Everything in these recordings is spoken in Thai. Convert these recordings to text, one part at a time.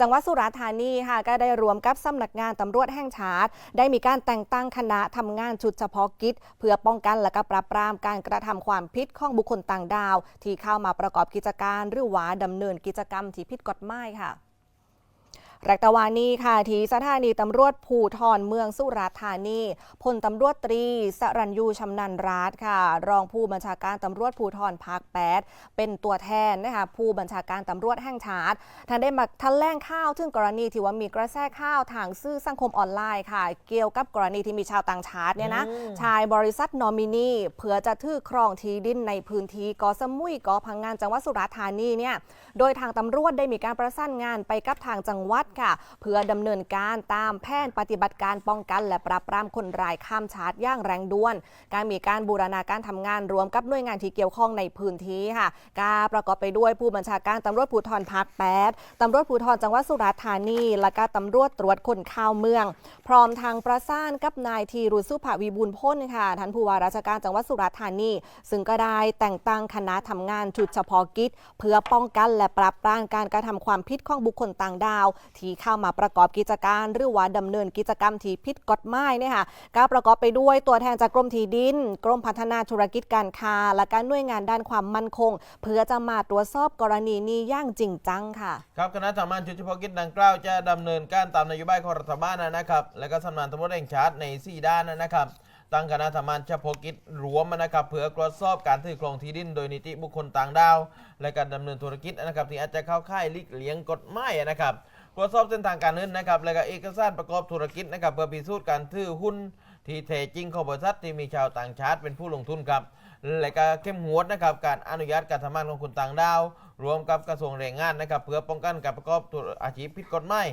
จังหวัดสุราษฎร์ธานีค่ะก็ได้รวมกับสำนักงานตำรวจแห่งชาติ ได้มีการแต่งตั้งคณะทำงานชุดเฉพาะกิจ เพื่อป้องกันและก็ปราบปรามการกระทำความผิดของบุคคลต่างดาว ที่เข้ามาประกอบกิจการหรือว่าดำเนินกิจกรรมที่ผิดกฎหมายค่ะ รกตะวานีค่ะที่สถานีตำรวจภูทรเมืองสุราษฎร์ธานีพลตำรวจตรีสรัญยูชำนาญรัตน์ค่ะ รองผู้บัญชาการตำรวจภูทรภาค8เป็นตัวแทนนะคะผู้บัญชาการตำรวจแห่งชาติท่านได้มาทันแล่งข่าวถึงกรณีที่ว่ามีกระแสข่าวทางสื่อสังคมออนไลน์ค่ะ เกี่ยวกับกรณีที่มีชาวต่างชาติเนี่ยนะชายบริษัทนอมินีเพื่อจะถือครองที่ดินในพื้นที่เกาะสมุยเกาะพังงานจังหวัดสุราษฎร์ธานีเนี่ยโดยทางตำรวจได้มีการประสานงานไปกับทางจังหวัดค่ะ เพื่อดำเนินการตามแผนปฏิบัติการป้องกัน และปราบปรามคนร้ายข้ามชาติย่างแรงด่วน การมีการบูรณาการทำงานรวมกับหน่วยงานที่เกี่ยวข้องในพื้นที่ค่ะการประกอบไปด้วยผู้บัญชาการตำรวจภูธรภาค8ตำรวจภูธรจังหวัดสุราษฎร์ธานี และก็ตำรวจตรวจคนเข้าเมือง พร้อมทางประสานกับนายทีรุสุภวิบูลพ้นค่ะท่านผู้ว่าราชการจังหวัดสุราษฎร์ธานี ซึ่งก็ได้แต่งตั้งคณะทำงานชุดเฉพาะกิจ เพื่อป้องกันและปราบปรามการกระทำความผิดของบุคคลต่างดาวที่เข้ามาประกอบกิจการ หรือว่าดำเนินกิจกรรมที่ผิดกฎหมายเนี่ยค่ะก็ประกอบไปด้วยตัวแทนจากกรมที่ดิน กรมพัฒนาธุรกิจการค้า และการหน่วยงานด้านความมั่นคง เพื่อจะมาตรวจสอบกรณีนี้อย่างจริงจังค่ะ ครับคณะทำงานชุดเฉพาะกิจดังกล่าวจะดำเนินการตามนโยบายของรัฐบาลนะครับ และก็สำนักตำรวจแห่งชาติใน 4 ด้านนะครับตั้งคณะทำงานเฉพาะกิจรวมนะครับเพื่อตรวจสอบการถือครองที่ดิน โดยนิติบุคคลต่างดาว และการดำเนินธุรกิจนะครับที่อาจจะเข้าข่ายลิกเลี้ยงกฎหมายนะครับ ตรวจสอบเส้นทางการเงินนะครับ และก็เอกสารประกอบธุรกิจนะครับเพื่อพิสูจน์การถือหุ้นที่แท้จริงของบริษัทที่มีชาวต่างชาติเป็นผู้ลงทุนครับ และก็เข้มงวดนะครับการอนุญาตการทำงานของคนต่างดาว รวมกับกระทรวงแรงงานนะครับเพื่อป้องกันการประกอบธุรอาชีพผิดกฎหมาย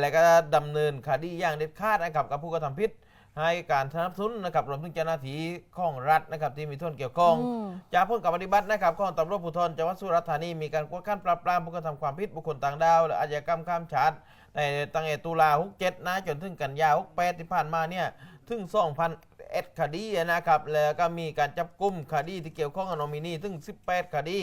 และก็ดำเนินคดีอย่างเด็ดขาดนะครับกับผู้กระทำผิด ให้การสนับสนุนนะครับรวมถึงเจ้าหน้าที่ของรัฐนะครับที่มีส่วนเกี่ยวข้องอืมจากผลการปฏิบัตินะครับของตำรวจภูธรจังหวัดสุราษฎร์ธานีมีการกวดขันปราบปรามผู้กระทำความผิดบุคคลต่างดาวและอาชญากรรมข้ามชาติในตั้งแต่ตุลา67นะจนถึงกันยา68ที่ผ่านมาเนี่ยถึง2,000เอ็ดคดีนะครับแล้วก็มีการจับกุมคดีที่เกี่ยวข้องกับนอมินีถึง 18 คดี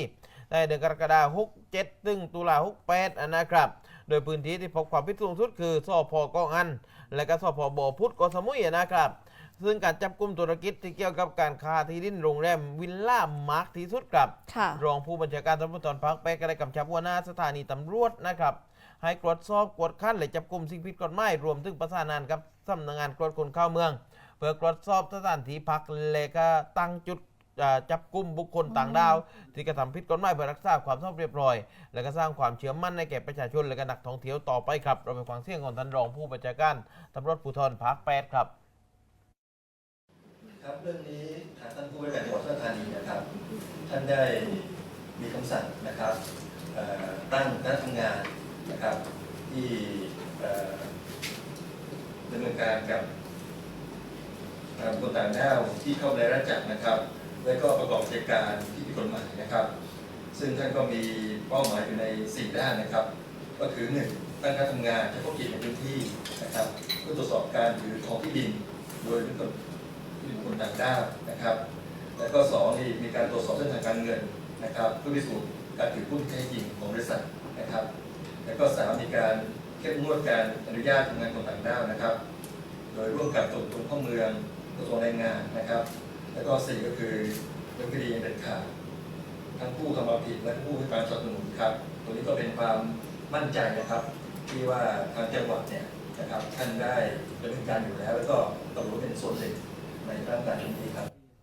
ในเดือนกรกฎาคม67ถึงตุลา68นะครับ โดยพื้นที่ที่พบความผิดสูงสุดคือสพกองอัน และก็สพบพุทธเกาะสมุยนะครับซึ่งการจับกุมธุรกิจที่เกี่ยวกับการค้าที่ดินโรงแรมวิลล่ามาร์คที่สุดครับค่ะรองผู้บัญชาการตำรวจตอนพักไปก็ได้กำชับหัวหน้าสถานีตำรวจนะครับ ให้ตรวจสอบกวดขันและจับกลุ่มสิ่งผิดกฎหมายรวมถึงประสานงานกับสำนักงานตรวจคนเข้าเมือง เพื่อตรวจสอบสถานที่พักและก็ตั้งจุด อ่าจับกลุ่มบุคคลต่างดาว ที่กระทำผิดกฎหมายเพื่อรักษาความสงบเรียบร้อย และก็สร้างความเชื่อมั่นในแก่ประชาชนและก็นักท่องเที่ยวต่อไปครับ เราไปฟังเสียงของท่านรองผู้บัญชาการตำรวจภูธรภาคแปดครับครับเรื่องนี้ทางท่านผู้ว่าการจังหวัดสุราษฎร์ธานีนะครับ ท่านได้มีคำสั่งนะครับเอ่อตั้งคณะทำงานนะครับที่เอ่อดำเนินการกับเอ่อบุคคลต่างด้าวที่เข้าในราชจักรนะครับ และก็ประกอบกิจการที่ผิดกฎหมายนะครับ ซึ่งท่านก็มีเป้าหมายอยู่ใน 4 ด้านนะครับ ก็คือ 1. ตั้งคณะทำงานเฉพาะกิจในพื้นที่นะครับเพื่อตรวจสอบการถือของที่ดิน โดยเป็นคนที่เป็นคนต่างด้าวนะครับ แล้วก็สองนี่มีการตรวจสอบเส้นทางการเงินนะครับเพื่อพิสูจน์การถือหุ้นที่แท้จริงของบริษัทนะครับ แล้วก็สามมีการเข้มงวดการอนุญาตทำงานของต่างด้าวนะครับ โดยร่วมกับตรวจคนเข้าเมืองกระทรวงแรงงานนะครับ แล้วก็สี่ก็คือดำเนินคดีอย่างเด็ดขาดทั้งผู้ทำความผิดและผู้ให้การสนับสนุนครับตัวนี้ก็เป็นความมั่นใจนะครับ ที่ว่าทางจังหวัดเนี่ยนะครับท่านได้ดำเนินการอยู่แล้ว แล้วก็ตำรวจเป็นส่วนหนึ่งในร่างการชุมนี้ครับ